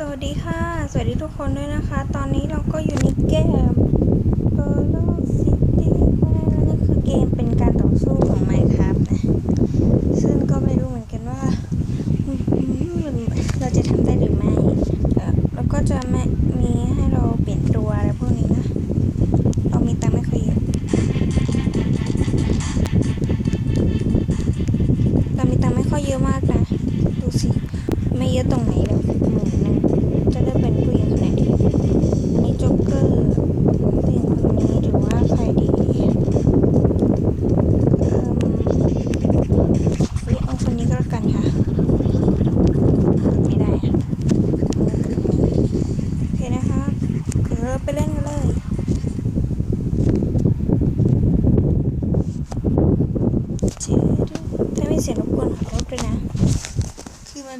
สวัสดีค่ะ สวัสดีทุกคนด้วยนะคะ ตอนนี้เราก็อยู่ในเกม p o l o City ค่ะนี่คือเกมเป็นการต่อสู้ของ Minecraft นะ ซึ่งก็ไม่รู้เหมือนกันว่า เราจะทำได้หรือไม่ แล้วก็จะไม่มีให้เราเปลี่ยนตัวอะไรพวกนี้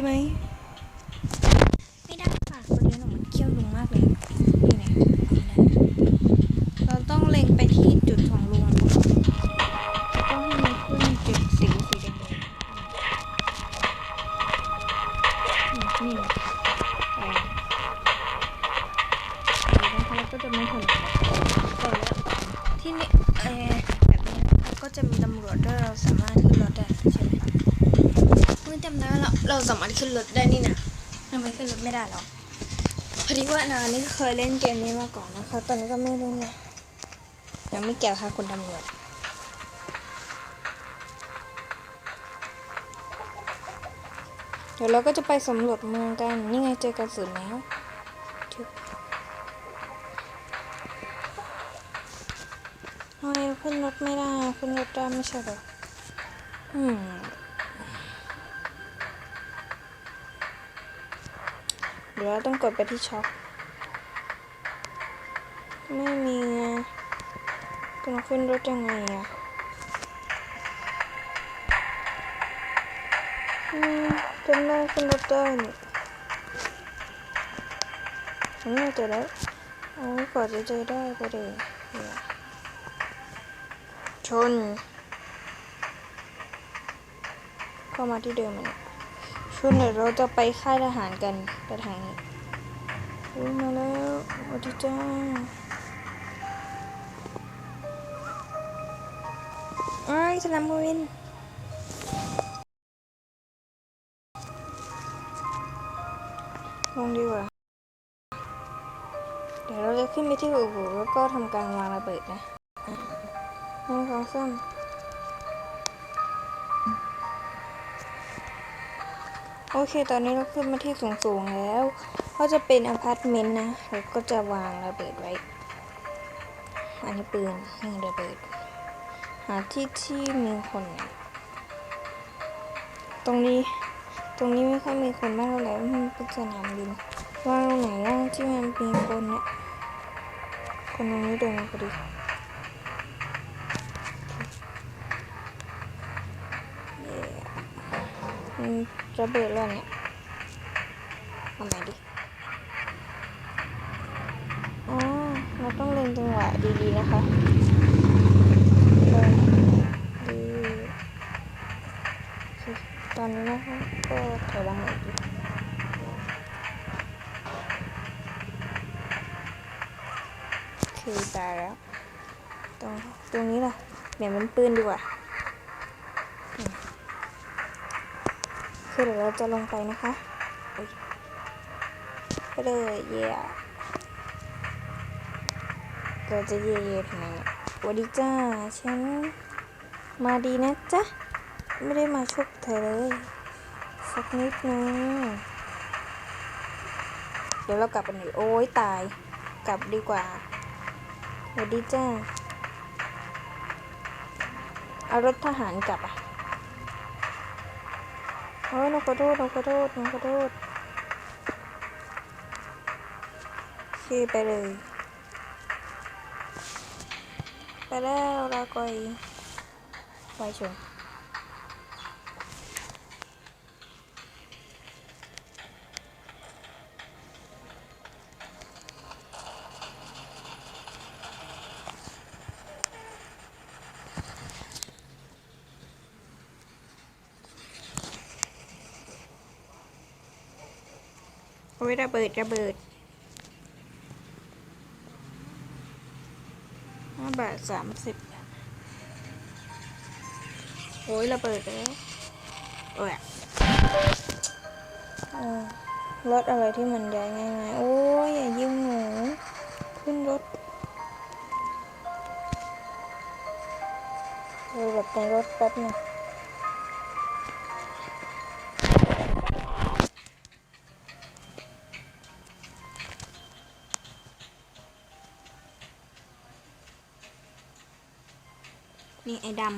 ได้ไหม ไม่ได้ค่ะคนนี้หนูมันเคี้ยวลุงมากเลยนี่ไงเราต้องเล็งไปที่จุดของลุงแล้วก็ให้มันขึ้นจุดสีสีแดงๆอืมนี่ไงอ่านะคะแล้วก็จะไม่ถึงแต่แล้วที่นี่เออแบบนี้แล้วก็จะมีตำรวจด้วยเราสามารถขึ้นรถได้ใช่ไหม เพิ่งจำได้ว่าเราเราสามารถขึ้นรถได้นี่นะทำไมขึ้นรถไม่ได้หรอพอดีว่านานี่เคยเล่นเกมนี้มาก่อนนะคะ ตอนนี้ก็ไม่เล่นเลยยังไม่เกี่ยวค่ะคุณตำรวจเดี๋ยวเราก็จะไปสำรวจเมืองกัน นี่ไงเจอกระสุนแล้วทึบทำไมขึ้นรถไม่ได้ ขึ้นรถได้ไม่ใช่เหรอ อืม เดี๋ยวเราต้องกดไปที่ช็อป ไม่มีอะต้องขึ้นรถยังไงอะอืมจำได้ขึ้นรถได้นี่อืมเจอแล้วโอ้ยกว่าจะเจอได้ก็เลยเดี๋ยวชน เข้ามาที่เดิมเลย ชนเดี๋ยวเราจะไปค่ายทหารกันไปทางนี้มาแล้วสวัสดีจ้าไอ้สนามวินลงดีกว่า เดี๋ยวเราจะขึ้นไปที่อู่แล้วก็ทำการวางระเบิดนะหนึ่งสองสาม โอเค ตอนนี้เราขึ้นมาที่สูงๆแล้ว ก็จะเป็นอพาร์ตเมนต์นะเราก็จะวางระเบิดไว้ อันนี้ปืนนี่ระเบิด หาที่ที่มีคน ตรงนี้ ตรงนี้ไม่ค่อยมีคนมากเท่าไหร่มันเป็นสนามบินวางตรงไหนว่างที่มันมีคนเนี่ย คนตรงนี้เดินมาพอดีมั นระเบิดแล้วเนี่ยเอาใหม่ดิอ๋อเราต้องเล็งจังหวะดีๆนะคะเล็งดีตอนนี้นะคะก็ถอยหลังหน่อยดิคือตายแล้ว ตรงตรงนี้ล่ะเปลี่ยนเป็นปืนดีกว่า คือเดี๋ยวเราจะลงไปนะคะอุ๊ยไปเลยเย่เราจะเย่เย่ทำไมเนี่ยสวัสดีจ้าฉันมาดีนะจ๊ะ ไม่ได้มาชกเธอเลย สักนิดนึงเดี๋ยวเรากลับกันหน่อยโอ้ยตาย กลับดีกว่าสวัสดีจ้า เอารถทหารกลับอะ โอ้ยนกกระโดดนกกระโทษหนูขอโทษขี่ไปเลย ไปแล้วลาก่อยไปชน โอ้ยระเบิดระเบิดห้าบาทสามสิบโอ้ยระเบิดแล้วโอ้ยรถอะไรที่มันย้ายง่ายๆโอ้ยอย่ายิงหนูขึ้นรถดูแบบในรถแป๊บหนึง นี่ไอ้ดำ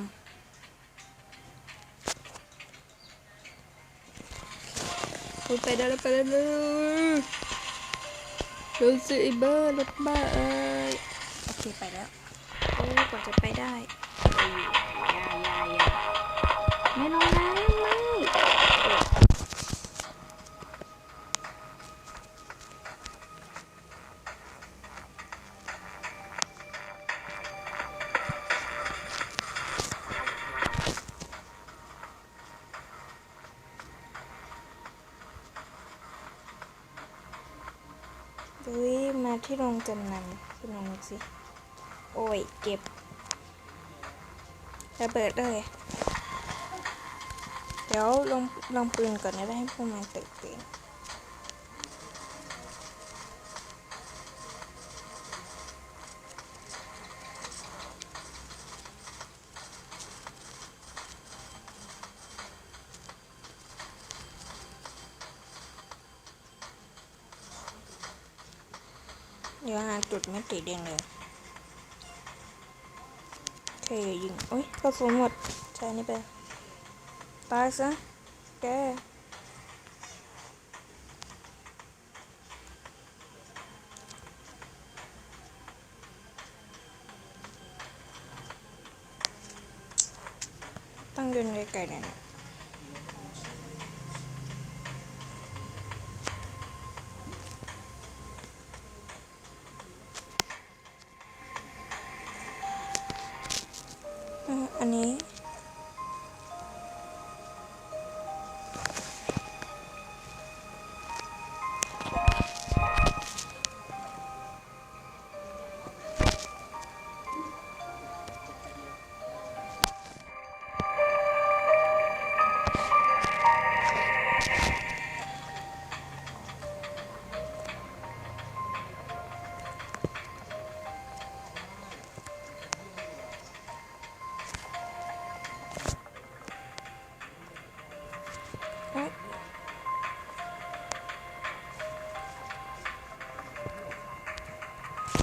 พูดไปได้แล้วไปได้เลยรถสิเบอร์รถบ้าเอ้ยโอเคไปแล้วโอ้ยกว่าจะไปได้เอ้ยอยาอยาอยาไม่ลงนะ เฮ้ยมาที่โรงจำนำคุณลองดูสิ โอ้ย เก็บระเบิดเลย เดี๋ยวลงลองปืนก่อนนะได้ให้พวกมันตื่นเต้น ดี๋ยวหาจุดไม่ติดเองเลยโอเคยิงโอ้ยกระสุนหมดใช้นี่ไปตายซะแกต้องโยนไกลๆหน่อย อะอันนี้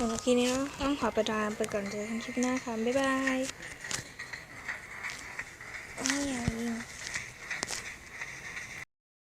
สำหรับคลิปนี้ต้องขอประดานไปก่อนเจอกันคลิปหน้าค่ะ บ๊ายบาย